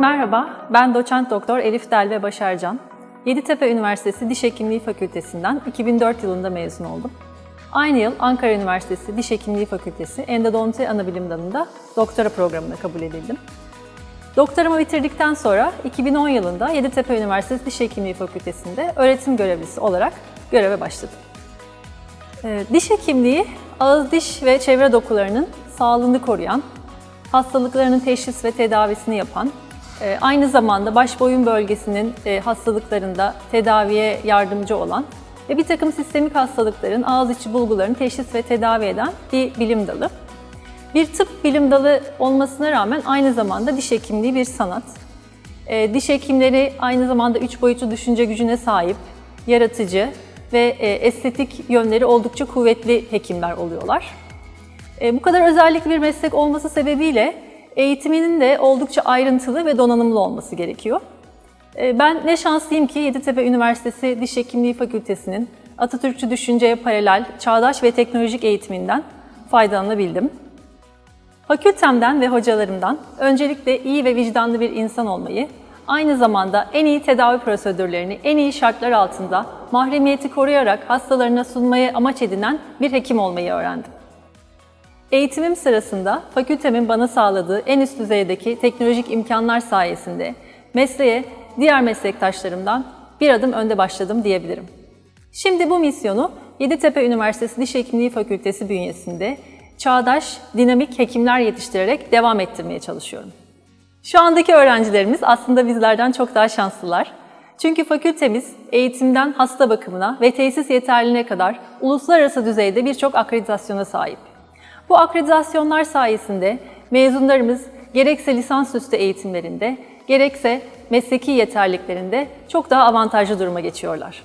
Merhaba, ben doçent doktor Elif Delve Başarcan. Yeditepe Üniversitesi Diş Hekimliği Fakültesinden 2004 yılında mezun oldum. Aynı yıl Ankara Üniversitesi Diş Hekimliği Fakültesi Endodonti Anabilim Dalı'nda doktora programına kabul edildim. Doktoramı bitirdikten sonra 2010 yılında Yeditepe Üniversitesi Diş Hekimliği Fakültesi'nde öğretim görevlisi olarak göreve başladım. Ee, Diş hekimliği, ağız, diş ve çevre dokularının sağlığını koruyan, hastalıklarının teşhis ve tedavisini yapan, aynı zamanda baş boyun bölgesinin e, hastalıklarında tedaviye yardımcı olan ve bir takım sistemik hastalıkların ağız içi bulgularını teşhis ve tedavi eden bir bilim dalı. Bir tıp bilim dalı olmasına rağmen aynı zamanda diş hekimliği bir sanat. E, diş hekimleri aynı zamanda üç boyutlu düşünce gücüne sahip, yaratıcı ve e, estetik yönleri oldukça kuvvetli hekimler oluyorlar. E, bu kadar özellikli bir meslek olması sebebiyle eğitiminin de oldukça ayrıntılı ve donanımlı olması gerekiyor. E, ben ne şanslıyım ki Yeditepe Üniversitesi Diş Hekimliği Fakültesi'nin Atatürkçü düşünceye paralel çağdaş ve teknolojik eğitiminden faydalanabildim. Fakültemden ve hocalarımdan öncelikle iyi ve vicdanlı bir insan olmayı, aynı zamanda en iyi tedavi prosedürlerini en iyi şartlar altında mahremiyeti koruyarak hastalarına sunmayı amaç edinen bir hekim olmayı öğrendim. Eğitimim sırasında fakültemin bana sağladığı en üst düzeydeki teknolojik imkanlar sayesinde mesleğe diğer meslektaşlarımdan bir adım önde başladım diyebilirim. Şimdi bu misyonu Yeditepe Üniversitesi Diş Hekimliği Fakültesi bünyesinde çağdaş, dinamik hekimler yetiştirerek devam ettirmeye çalışıyorum. Şu andaki öğrencilerimiz aslında bizlerden çok daha şanslılar. Çünkü fakültemiz eğitimden hasta bakımına ve tesis yeterliliğine kadar uluslararası düzeyde birçok akreditasyona sahip. Bu akreditasyonlar sayesinde mezunlarımız gerekse lisansüstü eğitimlerinde, gerekse mesleki yeterliliklerinde çok daha avantajlı duruma geçiyorlar.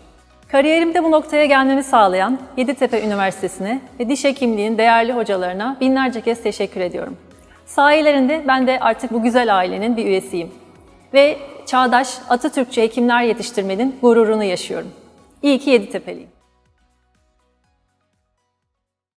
Kariyerimde bu noktaya gelmemi sağlayan Yeditepe Üniversitesi'ne ve diş hekimliğin değerli hocalarına binlerce kez teşekkür ediyorum. Sayelerinde ben de artık bu güzel ailenin bir üyesiyim. Ve çağdaş Atatürkçü hekimler yetiştirmenin gururunu yaşıyorum. İyi ki Yeditepe'liyim.